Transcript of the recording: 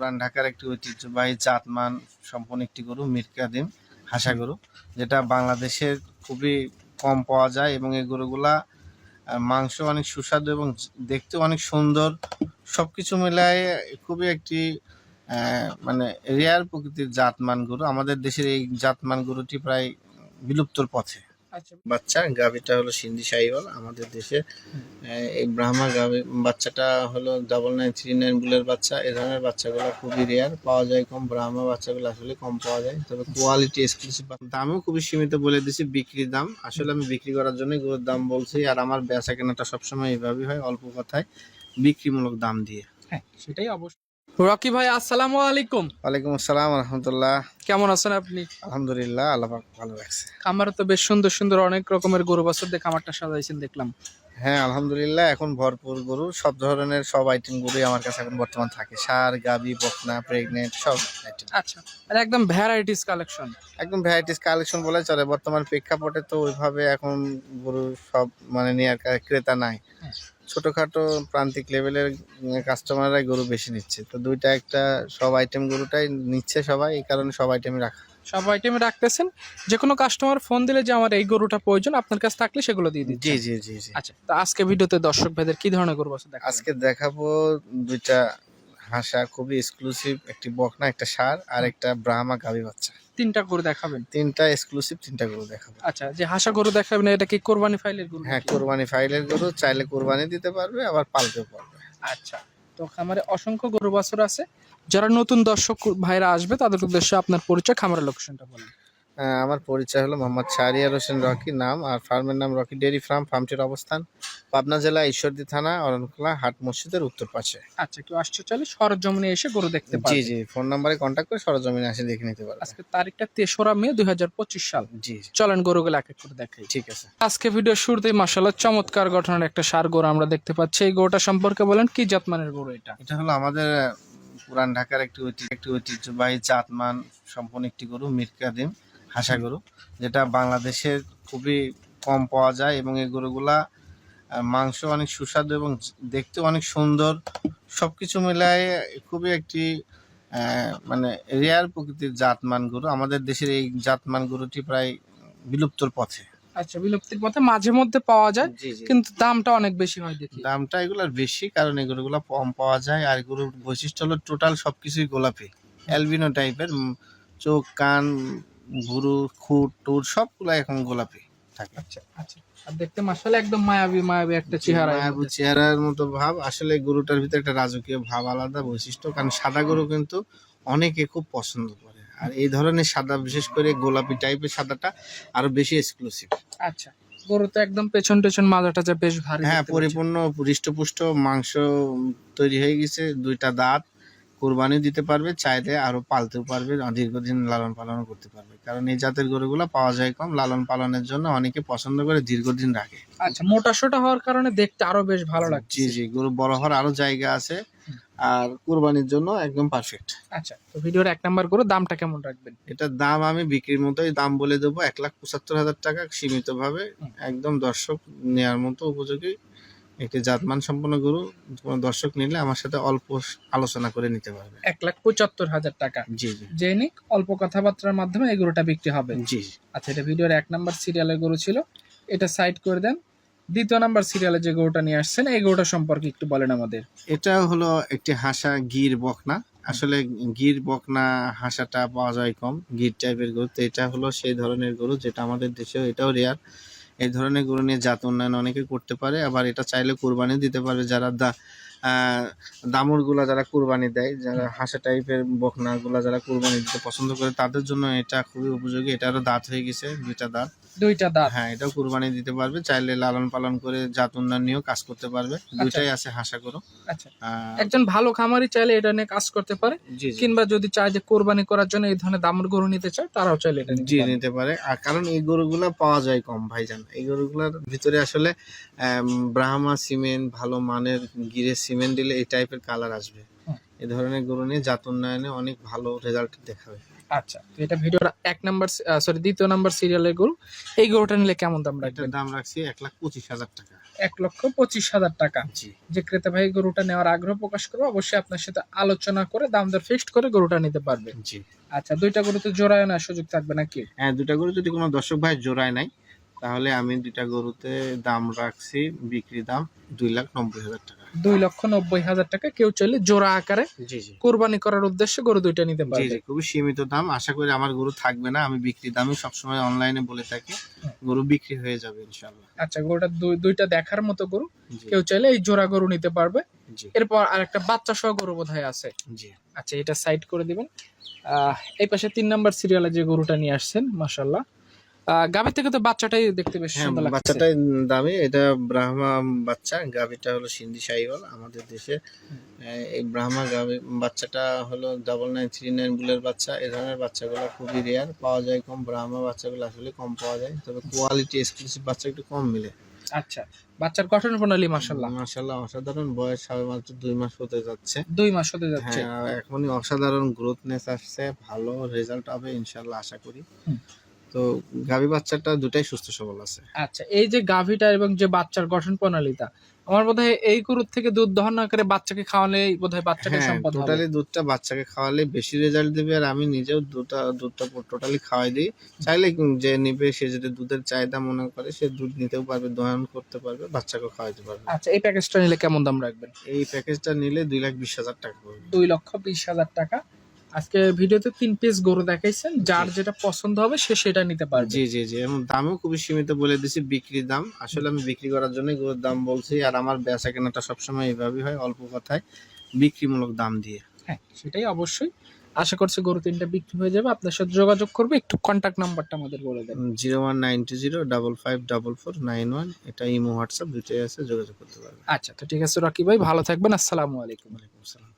পুরান ঢাকার একটি ঐতিহ্যবাহী জাতমান সম্পন্ন একটি গরু মির কাদিম হাসা গরু, যেটা বাংলাদেশের খুবই কম পাওয়া যায় এবং এই গরুগুলা মাংস অনেক সুস্বাদু এবং দেখতে অনেক সুন্দর। সবকিছু মিলায় খুবই একটি মানে রেয়ার প্রকৃতির জাতমান গরু। আমাদের দেশের এই জাতমান গরুটি প্রায় বিলুপ্তর পথে। বাচ্চা গাভিটা হলো সিন্ধি সাইওয়াল আমাদের দেশে এই ব্রাহ্মা গাভি বাচ্চাটা হলো ডাবল নাইন থ্রি নাইন বুলের বাচ্চা এ ধরনের বাচ্চাগুলো খুবই রেয়ার পাওয়া যায় কম ব্রাহ্মা বাচ্চাগুলো আসলে কম পাওয়া যায় তবে কোয়ালিটি এক্সক্লুসিভ দামও খুবই সীমিত বলে দিছি বিক্রির দাম আসলে আমি বিক্রি করার জন্য গরুর দাম বলছি আর আমার বেচা কেনাটা সবসময় এইভাবেই হয় অল্প কথায় বিক্রিমূলক দাম দিয়ে। হ্যাঁ সেটাই অবশ্যই রকি ভাই আসসালামু আলাইকুম। ওয়ালাইকুম আসসালাম রহমতুল্লাহ কেমন আছেন আপনি? আলহামদুলিল্লাহ আল্লাহ ভালো রাখছে। খামারে তো বেশ সুন্দর সুন্দর অনেক রকমের গরু বাছুর দিয়ে খামারটা সাজাইছেন দেখলাম। হ্যাঁ আলহামদুলিল্লাহ এখন ভরপুর গরু। সব ধরনের সব আইটেম গরুই আমার কাছে এখন বর্তমান থাকে। সার গাবি বকনা প্রেগনেন্ট সব আইটেম আচ্ছা আর একদম ভ্যারাইটিস কালেকশন একদম ভ্যারাইটিস কালেকশন বলে চলে। বর্তমান প্রেক্ষাপটে তো ওইভাবে এখন গরু সব মানে নেওয়ার ক্রেতা নাই। হ্যাঁ। ছোটখাটো প্রান্তিক লেভেলের কাস্টমাররাই গরু বেশি নিচ্ছে। তো দুইটা একটা সব আইটেম গরুটাই নিচ্ছে সবাই এই কারণে সব আইটেমই রাখা। সব আইটেমে রাখতেছেন। যে কোনো কাস্টমার ফোন দিলে যে আমার এই গরুটা প্রয়োজন আপনার কাছে থাকলে সেগুলো দিয়ে দিচ্ছি। জি জি জি জি। আচ্ছা তো আজকে ভিডিওতে দর্শক ভেদের কী ধরনের গরু আছে আজকে দেখাবো দুইটা হাসা খুবই এক্সক্লুসিভ একটি বকনা একটা সার আর একটা ব্রাহ্মা গাভী বাচ্চা। তিনটা গরু দেখাবেন? তিনটা এক্সক্লুসিভ তিনটা গরু দেখাবেন আচ্ছা যে হাসা গরু দেখাবেন এটা কি কোরবানি ফাইলের গরু হ্যাঁ? কোরবানি ফাইলের গরু চাইলে কোরবানি দিতে পারবে আবার পালতেও পারবে। আচ্ছা তো খামারে অসংখ্য গরু বাছুর আছে। যারা নতুন দর্শক ভাইরা আসবে তাদের উদ্দেশ্যে আপনার পরিচয় খামারের লোকেশনটা বলেন। আমার পরিচয় হলো মোহাম্মদ শাহরিয়ার হোসেন রকি নাম আর ফার্মের নাম রকি ডেয়ারি ফার্ম ফার্মটির অবস্থান পাবনা জেলা ঈশ্বরদী থানা অরণখোলা হাট মসজিদের উত্তর পাশে। আচ্ছা কেউ আসছে চলে সরজমিনে এসে গরু দেখতে জি পারবে। জি ফোন নাম্বারে কন্ট্যাক্ট করে সরজমিনে এসে দেখে নিতে পারবে। আজকে তারিখটা তেসরা মে দুই হাজার পঁচিশ সাল। জি চলেন গরুগুলো এক এক করে দেখাই। ঠিক আছে। আজকে ভিডিও শুরুতেই মাসাল্লাহ চমৎকার গঠনের একটা সার গরু আমরা দেখতে পাচ্ছি। এই গরুটা সম্পর্কে বলেন কি জাতমানের গরু এটা? এটা হলো আমাদের পুরান ঢাকার একটি একটি ঐতিহ্যবাহী জাতমান সম্পন্ন একটি গরু মির কাদিম। হাসা গরু যেটা বাংলাদেশের খুবই কম পাওয়া যায় এবং এই গরুগুলা মাংস অনেক সুস্বাদু এবং দেখতে অনেক সুন্দর। সবকিছু মিলায় খুবই একটি মানে রেয়ার প্রকৃতির জাতমান গরু। আমাদের দেশের এই জাতমান গরুটি প্রায় বিলুপ্তর পথে। আচ্ছা বিলুপ্তির পথে মাঝে মধ্যে পাওয়া যায় কিন্তু দামটা অনেক বেশি হয় দেখি। দামটা এগুলোর বেশি কারণ এই গরুগুলো কম পাওয়া যায়। আর গরুর বৈশিষ্ট্য হলো টোটাল সবকিছুই গোলাপি অ্যালবিনো টাইপের চোখ কান ভুরু খুঁট টুট সবগুলো এখন গোলাপি থাকে। আচ্ছা আচ্ছা। আর দেখতে মাসাল্লাহ একদম মায়াবী মায়াবী একটা চেহারা। মায়াবী চেহারার মতো ভাব। আসলে গরুটার ভিতরে একটা রাজকীয় ভাব আলাদা বৈশিষ্ট্য। কারণ সাদা গরু কিন্তু অনেকে খুব পছন্দ করে। আর এই ধরনের সাদা বিশেষ করে গোলাপি টাইপের সাদাটা আরও বেশি এক্সক্লুসিভ আচ্ছা গরু তো একদম পেছন টেছন মাজাটা যে বেশ ভারী হ্যাঁ। পরিপূর্ণ হৃষ্টপুষ্ট মাংস তৈরি হয়ে গেছে দুইটা দাঁত। কোরবানি দিতে পারবে চাইলে আরও পালতেও পারবে দীর্ঘদিন লালন পালন করতে পারবে। কারণ এই জাতের গরুগুলো পাওয়া যায় কম লালন পালনের জন্য অনেকে পছন্দ করে দীর্ঘদিন রাখে। আচ্ছা মোটা সোটা হওয়ার কারণে দেখতে আরও বেশ ভালো লাগছে। জি জি গরু বড় হওয়ার আরও জায়গা আছে আর কোরবানির জন্য একদম পারফেক্ট আচ্ছা তো ভিডিওর এক নাম্বার গরু দামটা কেমন রাখবেন? এটার দাম আমি বিক্রির মতোই দাম বলে দেবো এক লাখ পঁচাত্তর হাজার টাকা সীমিত ভাবে একদম দর্শক নেওয়ার মতো উপযোগী। একটি জাতমান সম্পন্ন গরু কোনো দর্শক নিলে আমার সাথে অল্প আলোচনা করে নিতে পারবে। এক লাখ পঁচাত্তর হাজার টাকা। জি জি। যে নিক অল্প কথাবার্তার মাধ্যমে এই গরুটা বিক্রি হবে। জি আচ্ছা এটা ভিডিওর এক নাম্বার সিরিয়ালের গরু ছিল। এটা সাইড করে দেন। দ্বিতীয় নাম্বার সিরিয়ালে যে গরুটা নিয়ে আসছেন এই গরুটা সম্পর্কে একটু বলেন আমাদের। এটা হলো একটি হাসা গির বকনা। আসলে গির বকনা হাসাটা পাওয়া যায় কম গির টাইপের গরু। তো এটা হলো সেই ধরনের গরু যেটা আমাদের দেশেও এটাও রেয়ার এই ধরনের গরু নিয়ে জাত উন্নয়ন অনেকে করতে পারে, আবার এটা চাইলে কোরবানি দিতে পারে যারা দা দামুরগুলা যারা কুরবানি দেয় যারা হাসা টাইপের বকনা গুলা যারা কুরবানি দিতে পছন্দ করে তাদের জন্য এটা খুবই উপযোগী। এটারও দাঁত হয়ে গেছে দুইটা দাঁত। দুইটা দাঁত? হ্যাঁ এটাও কুরবানি দিতে পারবে। চাইলে লালন পালন করে জাত উন্নয়ন নিয়েও কাজ করতে পারবে। দুইটাই আছে হাসা গরু। আচ্ছা। একজন ভালো খামারি চাইলে এটা নিয়ে কাজ করতে পারে কিংবা যদি চায় যে কোরবানি করার জন্য এই ধরনের দামের গরু নিতে চায় তারাও চাইলে এটা নিতে জি নিতে পারে। আর কারণ এই গরুগুলা পাওয়া যায় কম ভাইজান। এই গরুগুলার ভিতরে আসলে ব্রাহ্মা সিমেন্ট ভালো মানের গিরে সিমেন্ট দিলে এই টাইপের কালার আসবে। এই ধরনের গরু নিয়ে জাত উন্নয়নে অনেক ভালো রেজাল্ট দেখাবে। আচ্ছা তো এটা ভিডিওর এক নাম্বার সরি দ্বিতীয় নাম্বার সিরিয়ালের গরু। এই গরুটা নিলে কেমন দাম রাখবেন? দাম রাখছি এক লাখ পঁচিশ হাজার টাকা। এক লক্ষ পঁচিশ হাজার টাকা। জি। যে ক্রেতা ভাই গরুটা নেওয়ার আগ্রহ প্রকাশ করবে অবশ্যই আপনার সাথে আলোচনা করে দাম দর ফিক্সড করে গরুটা নিতে পারবে। জি। আচ্ছা দুইটা গরুতে জোড়ায় না সুযোগ থাকবে নাকি? হ্যাঁ দুটা গরু যদি কোনো দর্শক ভাই জোড়ায় নাই তাহলে আমি দুইটা গরুতে দাম রাখছি বিক্রি দাম দুই লাখ নব্বই হাজার টাকা। দুই লক্ষ নব্বই হাজার টাকা। কেউ চাইলে জোড়া আকারে কোরবানি করার উদ্দেশ্যে গরু দুইটা নিতে জি পারবে। খুবই সীমিত দাম। আশা করি আমার গরু থাকবে না আমি বিক্রি দামই সবসময় অনলাইনে বলে থাকি। গরু বিক্রি হয়ে যাবে ইনশাল্লাহ আচ্ছা গরুটা দুই- দুইটা দেখার মতো গরু। কেউ চাইলে এই জোড়া গরু নিতে পারবে। এরপর আর একটা বাচ্চা সহ গরু বোধ হয় আছে আচ্ছা এটা সাইড করে দিবেন। আহ, এই পাশে তিন নাম্বার সিরিয়ালে যে গরুটা নিয়ে আসছেন মাশাল্লাহ গাভীর থেকে তো বাচ্চাটাই দেখতে বেশ হ্যাঁ সুন্দর লাগছে। বাচ্চাটাই দামি। এটা ব্রাহ্মা বাচ্চা গাভিটা হলো সিন্ধি সাইওয়াল আমাদের দেশে। এই ব্রাহ্মা গাভি বাচ্চাটা হলো ডাবল নাইন থ্রি নাইন বুলের বাচ্চা। এই ধরনের বাচ্চাগুলো খুবই রেয়ার পাওয়া যায় কম ব্রাহ্মা বাচ্চাগুলো আসলে কম পাওয়া যায়। তবে কোয়ালিটি এক্সক্লুসিভ বাচ্চা একটু কম মিলে। আচ্ছা বাচ্চার গঠন প্রণালী মাশাল্লাহ মাশাল্লাহ অসাধারণ। বয়স সবে মাত্র দুই মাস হতে যাচ্ছে। দুই মাস হতে যাচ্ছে। হ্যাঁ এখনই অসাধারণ গ্রোথনেস আসছে। ভালো রেজাল্ট হবে ইনশাল্লাহ আশা করি। তো গাভি বাচ্চাটা দুটাই সুস্থ সবল আছে। আচ্ছা এই যে গাভীটা এবং যে বাচ্চার গঠন প্রণালীটা আমার বোধ হয় এই গরুর থেকে দুধ দহন না করে বাচ্চাকে খাওয়ালে বোধ হয় বাচ্চাটা হ্যাঁ সম্পদ হবে। টোটালি দুধটা বাচ্চাকে খাওয়ালে বেশি রেজাল্ট দেবে আর আমি নিজেও দুধটা দুধটা টোটালি খাওয়াই দিই। চাইলে যে নিবে সে যদি দুধের চাহিদা মনে করে সে দুধ নিতেও পারবে দহন করতে পারবে বাচ্চাকে খাওয়াইতে পারবে। আচ্ছা এই প্যাকেজটা নিলে কেমন দাম রাখবেন? এই প্যাকেজটা নিলে দুই লাখ বিশ হাজার টাকা পড়বে। দুই লক্ষ বিশ হাজার টাকা। আজকে ভিডিওতে তিন পিস গরু দেখাইছেন যার যেটা পছন্দ হবে সে সেটা নিতে পারবে। জি জি জি এবং দামও খুবই সীমিত বলে দিছি বিক্রির দাম। আসলে আমি বিক্রি করার জন্য গরুর দাম বলছি আর আমার বেচা কেনাটা সবসময় এইভাবেই হয় অল্প কথায় বিক্রিমূলক দাম দিয়ে। হ্যাঁ সেটাই অবশ্যই। আশা করছি গরু তিনটা বিক্রি হয়ে যাবে। আপনার সাথে যোগাযোগ করবে একটু কন্ট্যাক্ট নাম্বারটা আমাদের বলে দেন। Zero one nine two zero double five double four nine one এটা ইমো হোয়াটসঅ্যাপ দুটোই আছে যোগাযোগ করতে পারবেন। আচ্ছা তো ঠিক আছে রকি ভাই ভালো থাকবেন আসসালামু আলাইকুম। ওয়ালাইকুম আসসালাম।